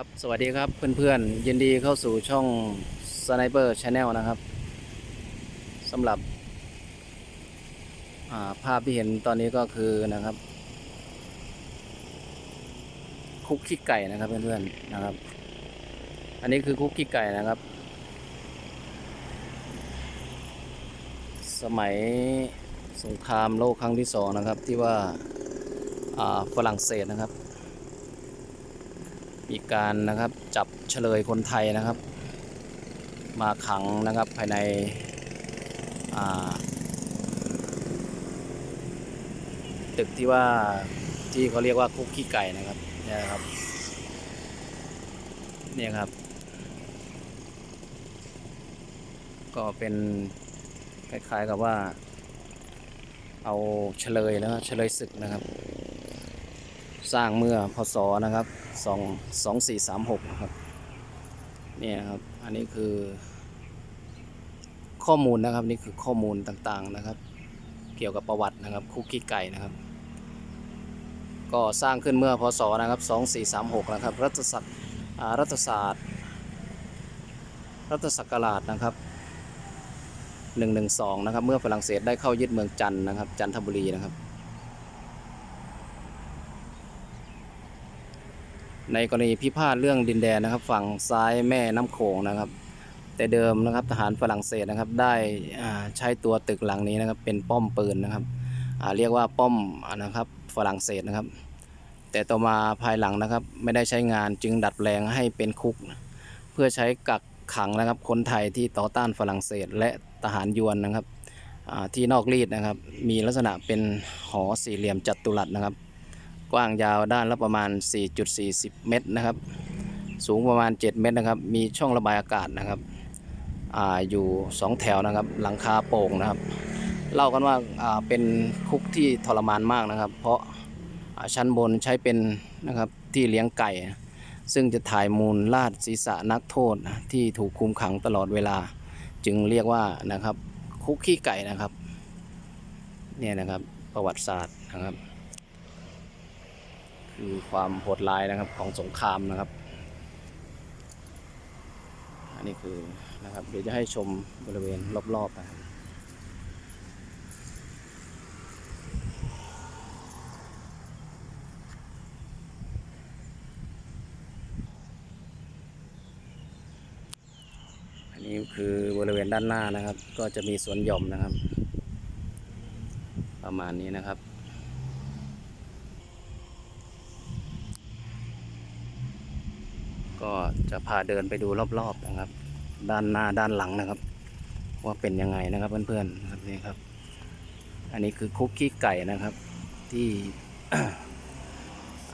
ครับสวัสดีครับเพื่อนๆยินดีเข้าสู่ช่อง Sniper Channel นะครับสำหรับาภาพที่เห็นตอนนี้ก็คือนะครับ คุกขี้ไก่นะครับเพื่อนๆนะครับ อันนี้คือคุกขี้ไก่นะครับ สมัยสงครามโลกครั้งที่สองนะครับที่ว่าฝรั่งเศสนะครับ มีการนะครับจับเฉลยคนไทยนะครับ มาขังนะครับภายในตึกที่ว่าที่เขาเรียกว่าคุกขี้ไก่นะครับเนี่ยครับเนี่ยครับ ก็เป็นคล้ายๆกับว่า เอาเฉลยนะครับเฉลยศึกนะครับ สร้างเมื่อพศนะครับสองสองสี่สามหกนะครับเนี่ยครับอันนี้คือ ข้อมูลนะครับนี่คือข้อมูลต่างๆนะครับ เกี่ยวกับประวัตินะครับคุกกี้ไก่นะครับ ก็สร้างขึ้นเมื่อพศนะครับสองสี่สามหกนะครับรัฐศักดิ์รัฐศาสตร์ รัฐศักราชนะครับหนึ่งหนึ่งสองนะครับเมื่อฝรั่งเศสได้เข้ายึดเมืองจันนะครับจันทบุรีนะครับ ในกรณีพิพาทเรื่องดินแดนนะครับ ฝั่งซ้ายแม่น้ำโขงนะครับ แต่เดิมนะครับทหารฝรั่งเศสนะครับได้ใช้ตัวตึกหลังนี้นะครับ เป็นป้อมปืนนะครับเรียกว่าป้อมนะครับฝรั่งเศสนะครับ แต่ต่อมาภายหลังนะครับ ไม่ได้ใช้งานจึงดัดแปลงให้เป็นคุก เพื่อใช้กักขังนะครับ คนไทยที่ต่อต้านฝรั่งเศสและทหารยวนนะครับที่นอกรีดนะครับ มีลักษณะเป็นหอสี่เหลี่ยมจัตุรัสนะครับ กว้างยาวด้านละประมาณ 4.40 เมตรนะครับ สูงประมาณ 7 เมตรนะครับ มีช่องระบายอากาศนะครับออยู่ 2 แถวนะครับ หลังคาโป่งนะครับ เล่ากันว่าาเป็นคุกที่ทรมานมากนะครับ เพราะาชั้นบนใช้เป็นนะครับที่เลี้ยงไก่ ซึ่งจะถ่ายมูลลาดศีรษะนักโทษที่ถูกคุมขังตลอดเวลา จึงเรียกว่านะครับคุกขี้ไก่นะครับ เนี่ยนะครับประวัติศาสตร์นะครับ คือความโหดร้ายนะครับของสงครามนะครับ อันนี้คือนะครับเดี๋ยวจะให้ชมบริเวณรอบๆนะครับอันนี้คือบริเวณด้านหน้านะครับ ก็จะมีสวนหย่อมนะครับ ประมาณนี้นะครับ ก็จะพาเดินไปดูรอบๆนะครับ ด้านหน้าด้านหลังนะครับ ว่าเป็นยังไงนะครับเพื่อนๆนะครับนี่ครับ อันนี้คือคุกกี้ไก่นะครับ ที่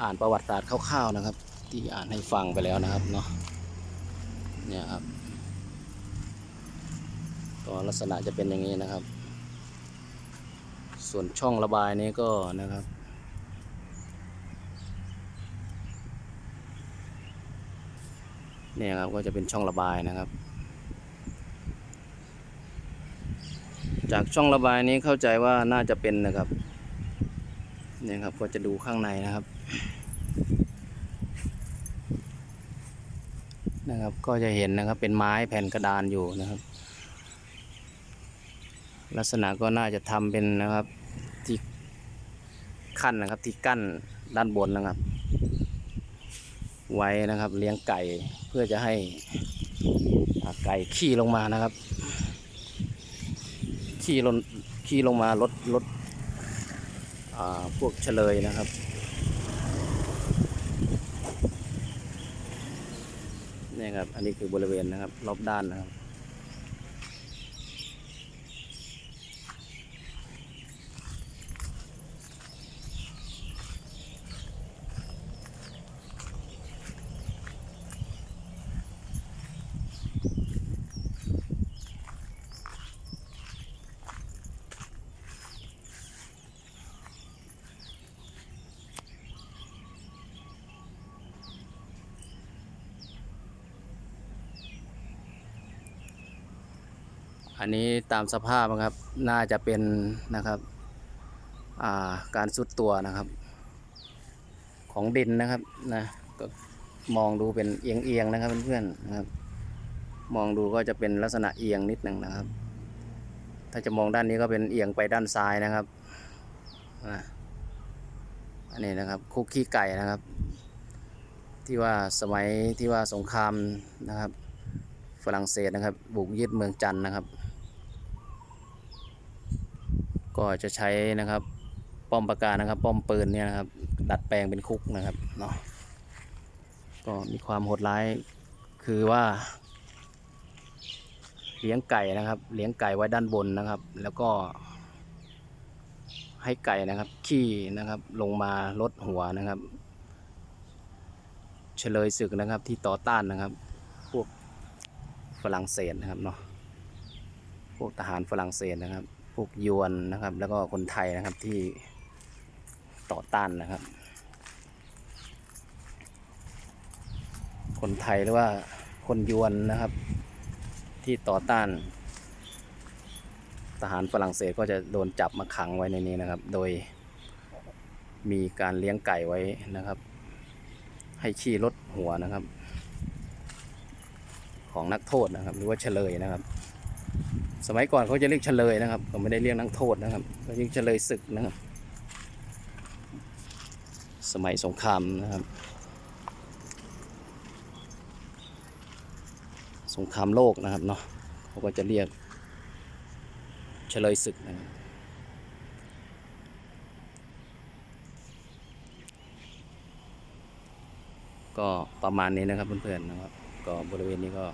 อ่านประวัติศาสตร์คร่าวๆนะครับ ที่อ่านให้ฟังไปแล้วนะครับเนาะเนี่ยครับก็ลักษณะจะเป็นอย่างนี้นะครับ ส่วนช่องระบายนี้ก็นะครับ เนี่ยครับก็จะเป็นช่องระบายนะครับ จากช่องระบายนี้เข้าใจว่าน่าจะเป็นนะครับเนี่ยครับก็จะดูข้างในนะครับนะครับก็จะเห็นนะครับเป็นไม้แผ่นกระดานอยู่นะครับ ลักษณะก็น่าจะทำเป็นนะครับที่ขั้นนะครับที่กั้นด้านบนนะครับ ไว้นะครับ เลี้ยงไก่เพื่อจะให้ไก่ขี้ลงมานะครับ ขี้ลงขี้ลงมาลดลดพวกเฉลยนะครับนี่ครับ อันนี้คือบริเวณนะครับ รอบด้านนะครับ อันนี้ตามสภาพนะครับ น่าจะเป็นนะครับาการสุดตัวนะครับ ของดินนะครับนะก็มองดูเป็นเอียงๆนะครับเพื่อนๆนะครับ มองดูก็จะเป็นลักษณะเอียงนิดหนึ่งนะครับ ถ้าจะมองด้านนี้ก็เป็นเอียงไปด้านซ้ายนะครับอันนี้นะครับคุกขี้ไก่นะครับ ที่ว่าสมัยที่ว่าสงครามนะครับ ฝรั่งเศสนะครับ บุกยึดเมืองจันทร์นะครับ ก็จะใช้นะครับป้อมปาการนะครับ ป้อมปืนเนี่ยนะครับ ดัดแปลงเป็นคุกนะครับเนาะก็มีความโหดร้ายคือว่า เลี้ยงไก่นะครับ เลี้ยงไก่ไว้ด้านบนนะครับ แล้วก็ ให้ไก่นะครับ ขี้นะครับ ลงมาลดหัวนะครับ เฉลยศึกนะครับที่ต่อต้านนะครับ พวกฝรั่งเศสนะครับเนาะพวกทหารฝรั่งเศสนะครับ พวกยวนนะครับ แล้วก็คนไทยนะครับที่ต่อต้านนะครับ คนไทยหรือว่าคนยวนนะครับ ที่ต่อต้าน ทหารฝรั่งเศสก็จะโดนจับมาขังไว้ในนี้นะครับ โดยมีการเลี้ยงไก่ไว้นะครับ ให้ขี้ลดหัวนะครับ ของนักโทษนะครับ หรือว่าเฉลยนะครับ สมัยก่อนเขาจะเรียกเฉลยนะครับเขาไม่ได้เรียกนักโทษนะครับเขาเรียกเฉลยศึกนะครับ สมัยสงครามนะครับ สงครามโลกนะครับเนาะเขาก็จะเรียกเฉลยศึกนะครับก็ประมาณนี้นะครับเพื่อนๆนะครับ ก็บริเวณนี้ก็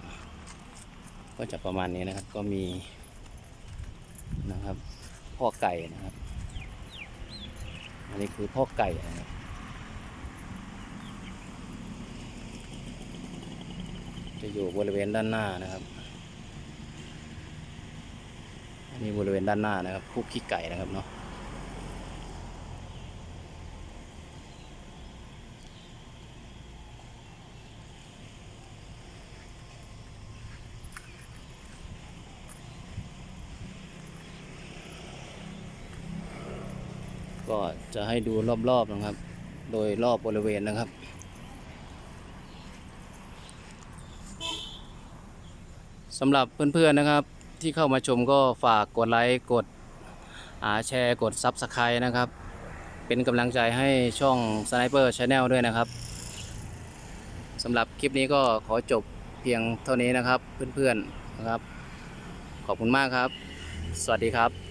ก็จะประมาณนี้นะครับ ก็มีนะครับพ่อไก่นะครับ อันนี้คือพ่อไก่นะครับจะอยู่บริเวณด้านหน้านะครับ อันนี้บริเวณด้านหน้านะครับคุกขี้ไก่นะครับเนาะ ก็จะให้ดูรอบๆนะครับ โดยรอบบริเวณนะครับ สำหรับเพื่อนๆนะครับที่เข้ามาชมก็ฝากกดไลค์กดแชร์กด Subscribe นะครับ เป็นกำลังใจให้ช่อง Sniper Channel ด้วยนะครับสำหรับคลิปนี้ก็ขอจบเพียงเท่านี้นะครับเพื่อนๆนะครับ ขอบคุณมากครับ สวัสดีครับ